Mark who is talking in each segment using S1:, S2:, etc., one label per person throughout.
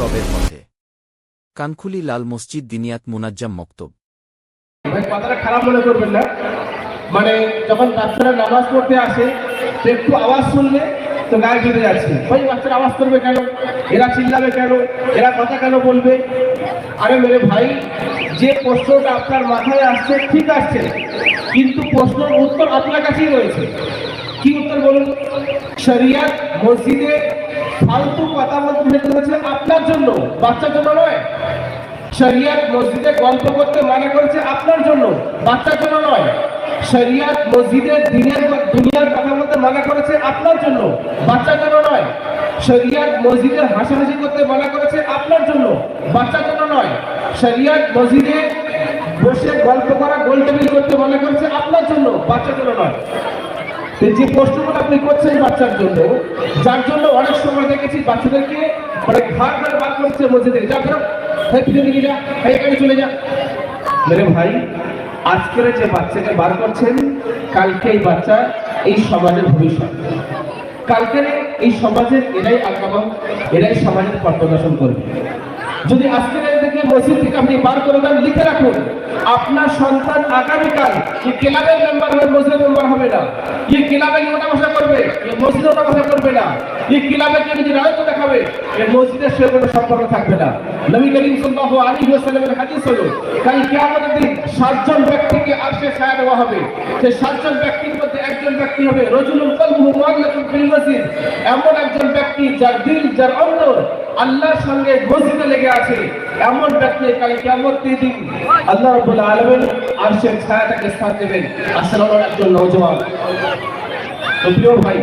S1: রবের পথে। কানখুলি লাল মসজিদ দিনিয়াত মুনাজ্জাম মক্তব।
S2: কথাটা খারাপ মনে করবেন না। মানে যখন বাচ্চারা নামাজ পড়তে আসে একটু আওয়াজ শুনলে তো গায়ে চলে যাচ্ছে। ভাই, বাচ্চারা আওয়াজ করবে কেন? এরা চিল্লাবে কেন? এরা কথা কেন বলবে? আরে মেরে ভাই, যে প্রশ্নটা আপনার মাথায় আসছে, ঠিক আসছে কিন্তু প্রশ্নের উত্তর আপনার কাছেই রয়েছে। কি উত্তর বলুন? শরিয়াত মসজিদে ফালতু কথা বলতে আপনার জন্য, বাচ্চার জন্য নয়। শরিয়াত মসজিদে গল্প করতে মানা করেছে আপনার জন্য, বাচ্চার জন্য নয়। শরিয়াত মসজিদে দিনের দুনিয়ার কথা বলতে মানা করেছে আপনার জন্য, বাচ্চার জন্য নয়। শরিয়াত মসজিদে হাসাহাসি করতে মানা করেছে আপনার জন্য, বাচ্চার জন্য নয়। শরিয়াত মসজিদে বসে গল্প করা গোল টেবিল করতে মানা করেছে আপনার জন্য, বাচ্চার জন্য নয়। যে প্রশ্নগুলো আপনি করছেন বাচ্চার জন্য, যার জন্য অনেক সময় দেখেছি বাচ্চাদেরকে মানে ঘাট ঘাট বার করছে মসজিদে। যা বেরো হ্যাঁ যা হ্যাঁ এখানে চলে যা। মেরে ভাই, আজকের যে বাচ্চাকে বার করছেন কালকে এই বাচ্চা এই সমাজের ভবিষ্যৎ। কালকের এই সমাজের এরাই আগাম, এরাই সমাজের পথ করবে। যদি আজকের থেকে মসজিদ থেকে আপনি বার করে দেন, লিখে রাখুন। সন্তান আগামীকাল এই ক্লাবের মেম্বার হবে মসজিদের মেম্বার হবে না? এই ক্লাবে ওটা বসা করবে? এই মসজিদে ওটা বসা করবে না? এই ক্লাবে কেউ যদি রাজত্ব দেখাবে এই মসজিদের সে কোনো সম্পর্ক থাকবে না। নবী করিম সাল্লাল্লাহু আলাইহি ওয়াসাল্লামের হাদিস হলো, কাল কিয়ামতের দিন সাতজন ব্যক্তিকে আরশে ছায়া দেওয়া হবে। সেই সাতজন একজন ব্যক্তি হবে রজুলুল কলবুহু মুআল্লাকুন ফিল মাসজিদ এমন একজন ব্যক্তি যার দিল, যার অন্তর আল্লাহর সঙ্গে মসজিদে লেগে আছে। এমন ব্যক্তি কাল কিয়ামতের দিন আল্লাহ রাব্বুল আলামিন আরশের ছায়াটাকে স্থান দেবেন। আসসালামু একজন নওজোয়ান। তো প্রিয় ভাই,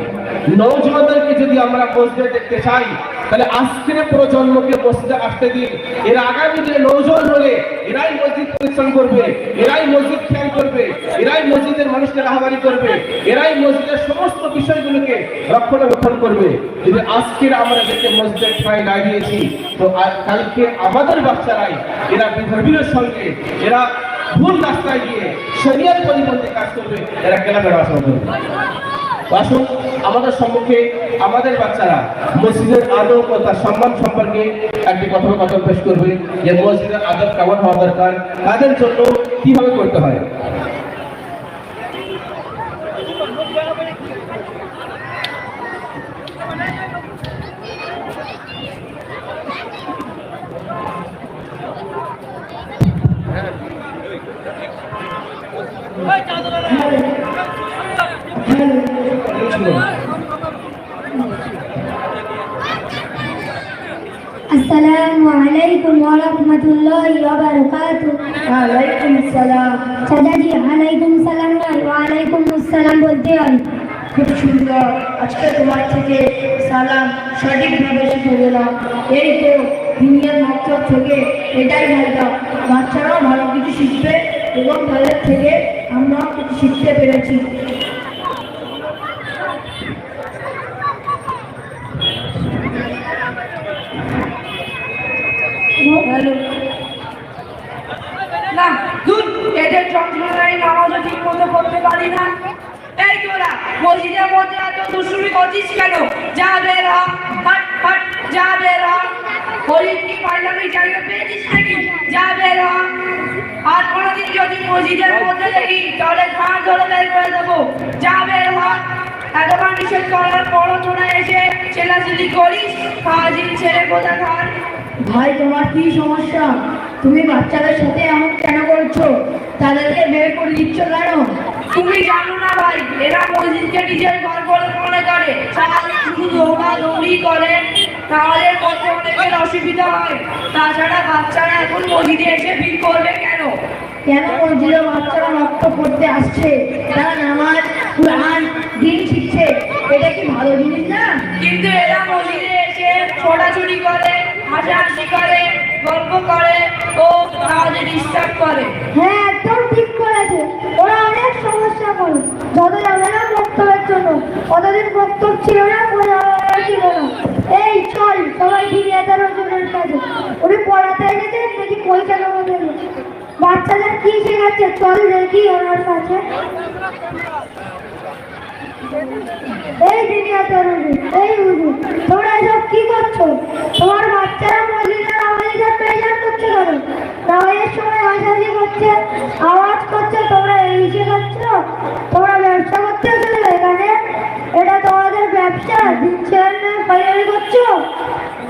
S2: নওজোয়ানদেরকে যদি আমরা মসজিদে দেখতে চাই তাহলে আজকের প্রজন্মকে মসজিদে আসতে দিন। এর আগামী যে নৌজোয়ান হলে এরাই মসজিদ পরিশ্রম করবে, এরাই মসজিদ খেয়াল করবে, এরাই মসজিদের মানুষকে রাহাবারি করবে, এরাই মসজিদের সমস্ত বিষয়গুলোকে রক্ষণাবেক্ষণ করবে। যদি আজকের আমরা দেখে মসজিদের ঠাঁই দিয়েছি তো কালকে আমাদের বাচ্চারাই, এরা বিধর্মীর সঙ্গে, এরা ভুল রাস্তায় গিয়ে শরিয়ার পরিপন্থী কাজ করবে, এরা বাসন করবে। আসুন, আমাদের সম্মুখে আমাদের বাচ্চারা মসজিদের আদব ও তার সম্মান সম্পর্কে একটি কথোপকথন পেশ করবে যে মসজিদের আদব কেমন হওয়া দরকার, তাদের জন্য কীভাবে করতে হয়।
S3: আসসালাম
S4: বলতে হয়
S3: খুব সুন্দর। আজকে তোমার থেকে সালাম সঠিকভাবে শিখে গেলাম। এই তো দুনিয়ার মক্তব থেকে এটাই ভালো। বাচ্চারাও ভালো কিছু শিখবে এবং তাদের থেকে আমরাও কিছু শিখতে পেরেছি।
S5: না দূর এদের যন্ত্রণায় নামাজও ঠিক মতো করতে পারি না। এই তোরা মসজিদের মধ্যে এত দুষ্টুমি করছিস কেন? যা বের হাট হাট যা বের হরিণ কি পার্লামেন্ট জায়গা পেয়েছিস নাকি? যা বের আর কোনোদিন যদি মসজিদের মধ্যে দেখি তাহলে ঘাট ধরে বের করে দেবো। যা বের হ এতবার নিষেধ করার পরও তোরা এসে চেলাচেলি করিস হাজির ছেলে কোথা খান
S3: ভাই তোমার কি সমস্যা? তুমি বাচ্চাদের সাথে এমন কেন করছ? তাদেরকে বের করে দিচ্ছ কেন?
S5: তুমি জানো নিজের ঘর বলে মনে করে সারাদিন শুধু দৌড়া দৌড়ি করে তাহলে পথে অনেকের অসুবিধা হয়। তাছাড়া বাচ্চারা এখন মসজিদে এসে ভিড় করবে কেন?
S3: কেন মসজিদে বাচ্চারা রক্ত পড়তে আসছে? তারা নামাজ কোরআন দিন শিখছে। এটা কি ভালো জিনিস না?
S5: কিন্তু এরা মসজিদে এসে ছোটাছুটি করে হাসাহাসি করে গল্প করে ও ডিস্টার্ব করে।
S4: হ্যাঁ একদম ঠিক করেছে। ওরা অনেক সমস্যা করে যত যাবে না বক্তব্যের জন্য কতদিন বক্তব্য ছিল না কোনো ঝামেলা ছিল না। এই, চল, সবাই ফিরে এগারো জনের কাছে উনি পড়াতে এসেছে নাকি পয়সা জমাতে? বাচ্চাদের কি শেখাচ্ছে? চল দেখি ওনার কাছে। এই দিনিয়াতের হুজুর এই হুজুর তোমরা এসব কি করছ? তোমার বাচ্চারা মসজিদের আওয়াজে পেশাব করছে কেন? নামাজের সময় হাসাহাসি করছে, আওয়াজ করছে, তোমরা এই শেখাচ্ছ?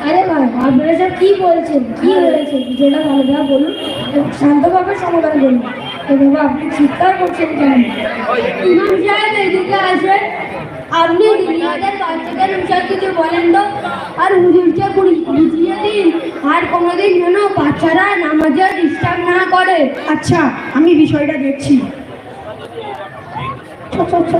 S6: আরে ভাই আপনারা সব কি বলছেন? কি হয়েছে যেটা ভালোভাবে বলুন। শান্তভাবে সমাধান করুন। এভাবে আপনি চিৎকার করছেন কেন?
S4: ইমাম এদিকে আসেন। আপনি দুনিয়াদের বাচ্চাদের বিষয় কিছু বলেন তো। আর হুজুরকে বুঝিয়ে দিন। আর কোনোদিন যেন বাচ্চারা নামাজে ডিস্টার্ব না করে।
S6: আচ্ছা আমি বিষয়টা দেখছি।
S4: ছো, ছো, ছো,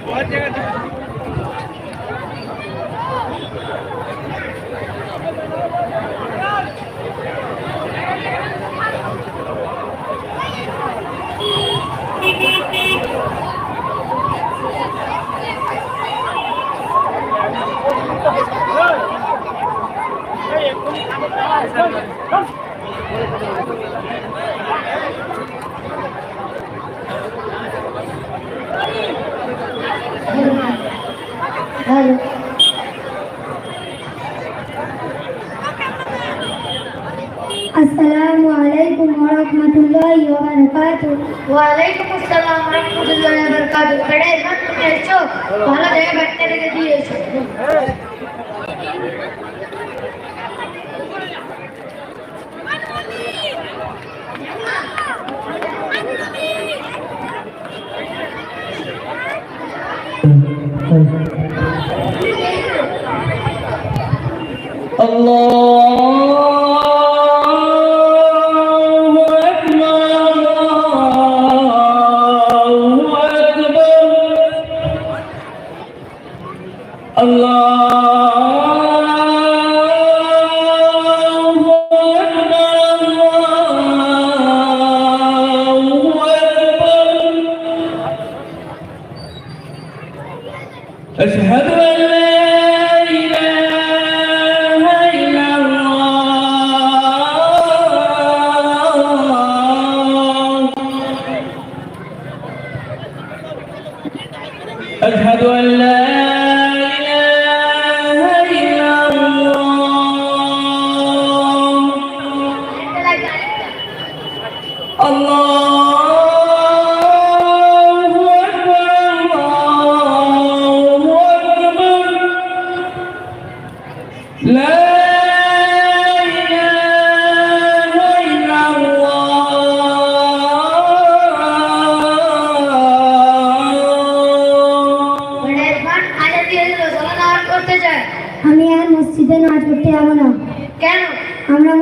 S4: ওয়া বারাকাতুহু হ্যালো আসসালামু আলাইকুম ওয়া রাহমাতুল্লাহি ওয়া বারাকাতুহু ওয়া আলাইকুম আসসালাম ওয়া রাহমাতুল্লাহি ওয়া বারাকাতুহু বেড়ে এখান তুমি এসছো ভালো জায়গায় ব্যাগটা আমি আর মসজিদে নাচ করতে যাব না।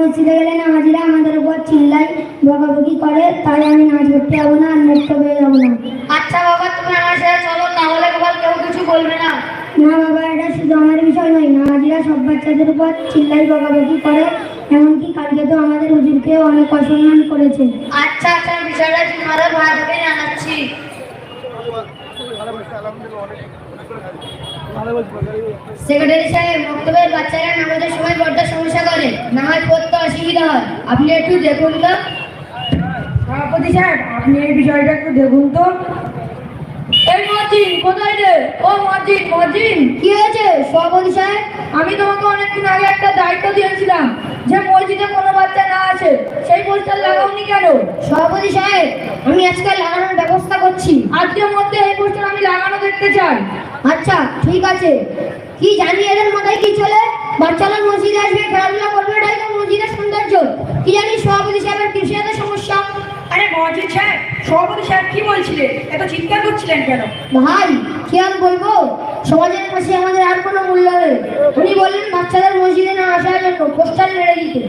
S4: মসজিদে গেলে নামাজিরা আমাদের উপর চিল্লাই বকাবকি করে তাই আমি নাচ করতে যাব না আর মুক্ত হয়ে যাব না।
S6: আচ্ছা বাবা তুমি আমার সাথে চলো না হলে কেবল কেউ কিছু বলবে না।
S4: না বাবা এটা শুধু আমার বিষয় নয় নামাজিরা সব বাচ্চাদের উপর চিল্লাই বকাবকি করে এমনকি কালকে তো আমাদের হুজুরকেও অনেক অসম্মান করেছে।
S6: আচ্ছা আচ্ছা বিষয়টা তোমাদের ভাইকে জানাচ্ছি। সেক্রেটারি সাহেব বক্তব্যের বাচ্চারা নামাজের সময় বড্ড সমস্যা করে নামাজ পড়তে অসুবিধা আপনি একটু দেখুন তো।
S5: সভাপতি সাহেব, আপনি এই বিষয়টা একটু দেখুন তো। এই মজিন কোথায় রে? ও মজিন মজিন
S4: কি হয়েছে সভাপতি সাহেব?
S5: আমি তোমাকে অনেকদিন আগে একটা দায়িত্ব দিয়েছিলাম যে মসজিদে কোনো বাচ্চা না আসে, সেই পোস্টার লাগাওনি কেন?
S4: সভাপতি সাহেব, আমি আজকে লাগানোর ব্যবস্থা করছি।
S5: আজকের মধ্যে এই পোস্টার আমি লাগানো দেখতে চাই।
S4: আচ্ছা ঠিক আছে। কি জানি এদের মাথায় কি চলে বাচ্চারা মসজিদে আসবে খেলাধুলা করবে এটাই তো মসজিদের সৌন্দর্য। কি জানি সভাপতি সাহেবের কৃষিতে সমস্যা।
S5: আরে মজিদ সাহেব সভাপতি সাহেব কি বলছিলেন? এত চিৎকার করছিলেন কেন?
S4: ভাই কি আর বলব?
S6: সমাজের কাছে আমাদের আর কোনো মূল্য নেই। উনি বললেন বাচ্চাদের মসজিদে না আসার জন্য পোস্টার মেরে দিতে।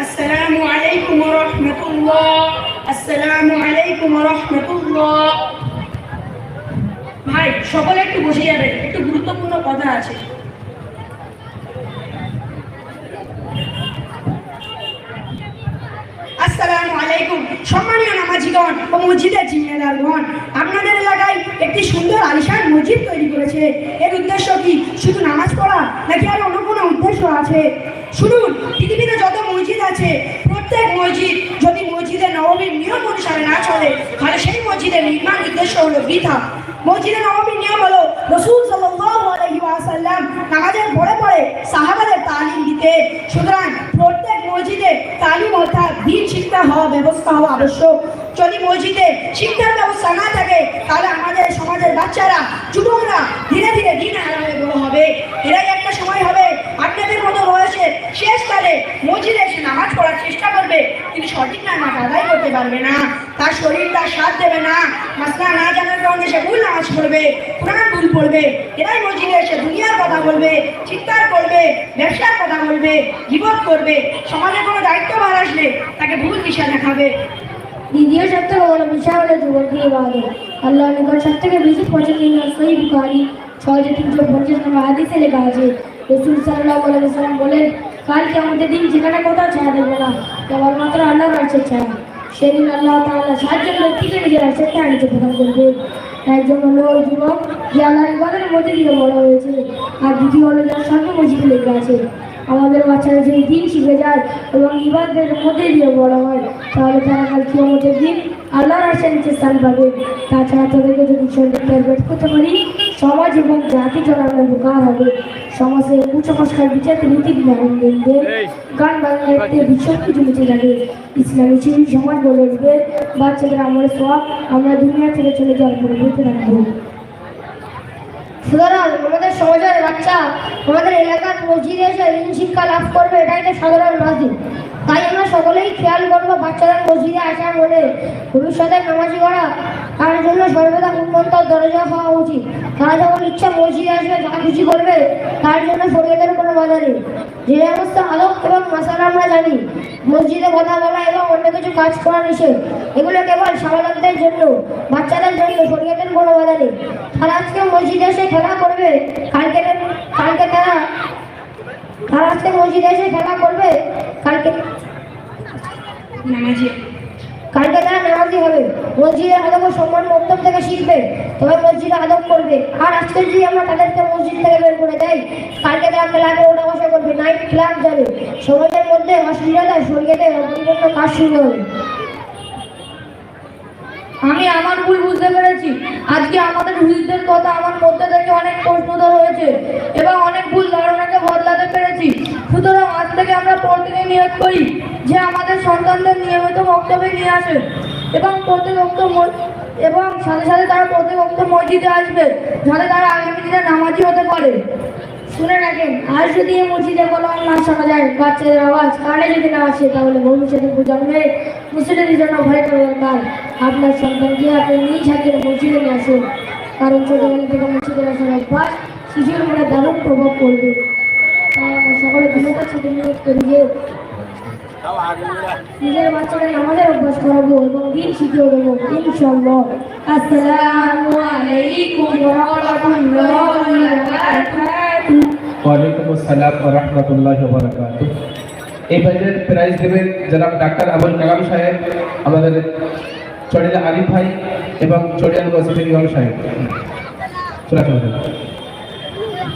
S7: আসসালামু الله السلام عليكم ورحمة الله ভাই, সকলে একটু বসে যাবেন। একটু গুরুত্বপূর্ণ কথা আছে আসসালামু আলাইকুম সম্মানীয় নামাজিগণ ও মসজিদের জিম্মেদারগণ, আপনাদের এলাকায় একটি সুন্দর আলিশান মসজিদ তৈরি করেছে। এর উদ্দেশ্য কি? শুধু নামাজ পড়া নাকি আর অন্য কোনো উদ্দেশ্য আছে? শুনুন, পৃথিবীতে যত মসজিদ আছে, প্রত্যেক মসজিদ যদি মসজিদের নবমীর নিয়ম অনুসারে না চলে, তাহলে সেই মসজিদের নির্মাণ উদ্দেশ্য হলো বৃথা। মসজিদের নবমীর নিয়ম হলো রসুল ওয়াসাল্লাম নামাজের পরে পরে সাহাবাদের তালিম দিতে সুতরাং প্রত্যেক মসজিদে তালিম অর্থাৎ দিন শিক্ষা হওয়া ব্যবস্থা হওয়া আবশ্যক। যদি মসজিদে শিক্ষার ব্যবস্থা না থাকে, তাহলে আমাদের সমাজের বাচ্চারা, যুবকরা ধীরে ধীরে দিন হয়ে বড় হবে। এরাই একটা সময় হবে বয়সে শেষকালে মসজিদে এসে নামাজ পড়ার চেষ্টা করবে, কিন্তু সঠিক নামাজ আদায় করতে পারবে না। তার শরীর তার সাথ দেবে না। মাসলা না জানার কারণে সে ভুল নামাজ পড়বে, কোরআন ভুল পড়বে। এরাই মসজিদে এসে দুনিয়ার কথা বলবে, চিৎকার করবে, ব্যবসার কথা বলবে জীবন করবে। সমাজে কোনো দায়িত্ব দায়িত্বভার আসলে তাকে ভুল দিশা দেখাবে।
S6: দ্বিতীয় থেকে বড় বিষয় হলো যুবকী ইবাদত আল্লাহ নিকট সব থেকে বেশি পছন্দনীয় সহি বুখারি ছয় তিনশো পঞ্চাশ নম্বর হাদিসে লেখা আছে। রসুল সাল্লাহ সাল্লাম বলেন কালকে আমাদের দিন যেখানে কোথাও ছায়া দেবে না। কেবলমাত্র আল্লাহ রাজ্যের ছায়া। সেদিন আল্লাহ তাআলা সাতজন ব্যক্তিকে নিজের রাজ্যের ছায়া নিতে প্রদান করবে। একজন হলো ওই যুবক যে আল্লাহ ইবাদের মধ্যে দিয়ে বড় হয়েছে। আর দ্বিতীয় হলো যার সঙ্গে মসজিদে লেগে আছে, আমাদের বাচ্চারা যদি দিন শিখে যায় এবং ইবাদের মধ্যে দিয়ে বড় হয়, তাহলে তারা কাল কিয়ামতের দিন আল্লাহর আশা নিচে স্থান পাবে। তাছাড়া তাদেরকে যদি টার্গেট করতে পারি, সমাজ এবং জাতি জনগণের উপকার হবে। সমাজে কুসংস্কার বিচারতে নীতি বিধান দেখবে গান বাংলাতে ভীষণ কিছু মুছে যাবে। ইসলামী চিনি সমাজ গড়ে উঠবে বাচ্চাদের আমার সব আমরা দুনিয়া ছেড়ে চলে যাওয়ার পরে বেঁচে রাখব। সুতরাং আমাদের সমাজের বাচ্চা আমাদের এলাকার মসজিদে এসে ঋণ শিক্ষা লাভ করবে এটাই তো সাধারণ রাজি তাই আমরা সকলেই খেয়াল করব বাচ্চারা মসজিদে আসার বলে ভবিষ্যতে নামাজি করা তার জন্য সর্বদা উন্নত দরজা হওয়া উচিত। তারা যখন ইচ্ছা মসজিদে আসবে, যা খুশি করবে, তার জন্য শরীরের কোনো বাধা নেই। যে সমস্ত আলোক এবং মশালা আমরা জানি, মসজিদে কথা বলা এবং অন্য কিছু কাজ করা নিষেধ, এগুলো কেবল সাধারণদের জন্য, বাচ্চাদের জন্য শরীরের কোনো বাধা নেই। তারা আজকে মসজিদে এসে খেলা করবে, কালকে কালকে তারা তারা আজকে মসজিদে এসে খেলা করবে, কালকে
S7: নামাজি।
S6: কালকে তারা নামাজি হবে। মসজিদের আদব সম্মান মধ্যম থেকে শিখবে। তবে মসজিদে আদব করবে। আর আজকে যদি আমরা তাদেরকে মসজিদ থেকে বের করে দেয় কালকে তারা ক্লাবে ওঠা বসা করবে। নাইট ক্লাব যাবে। সমাজের মধ্যে অশ্লীলতা সরিয়েতে অপরিপূর্ণ কাজ শুরু হবে।
S5: আমি আমার ভুল বুঝতে পেরেছি। আজকে আমাদের হুজুরদের কথা আমার মধ্যে থেকে অনেক প্রশ্নদর হয়েছে এবং অনেক ভুল ধারণাকে বদলাতে পেরেছি। সুতরাং আজ থেকে আমরা প্রতিদিন নিয়োগ করি যে আমাদের সন্তানদের নিয়মিত বক্তব্যে নিয়ে আসে এবং প্রত্যেক বক্তব্য এবং সাথে সাথে তারা প্রত্যেক বক্তব্য মসজিদে আসবে, যাতে তারা আগামী দিনে নামাজি হতে পারে।
S6: শুনে রাখেন আজ যদি এই মসজিদে কোনো না শোনা যায়, বাচ্চাদের আওয়াজ কানে যদি না আসে, তাহলে ভবিষ্যতে প্রজন্মে মুসলিমের জন্য ভয় করা দরকার আপনার সন্তানকে আপনি নিজ হাতে মসজিদে নিয়ে আসুন। কারণ ছোটবেলা থেকে মসজিদে আসার অভ্যাস শিশুর মনে দারুণ প্রভাব পড়বে। তাই সকলে বিনোদের সাথে নিয়োগ করি যে নিজের বাচ্চাদের আমাদের অভ্যাস করাবো এবং দিন শিখিয়ে দেবো ইনশাল্লাহ আসসালামু আলাইকুম ওয়া রাহমাতুল্লাহি
S2: ওয়ালাইকুম প্রাইজ দেবেন জনাব ডাক্তার আবুল কালাম সাহেব, আমাদের চড়িয়া আলিফ ভাই এবং চড়িয়া ওয়াসিফুল ইমাম সাহেব।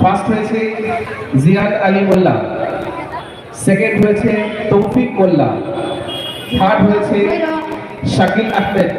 S2: ফার্স্ট হয়েছে জিয়াদ আলী মোল্লা। সেকেন্ড হয়েছে তৌফিক মোল্লা। থার্ড হয়েছে শাকিল আহমেদ।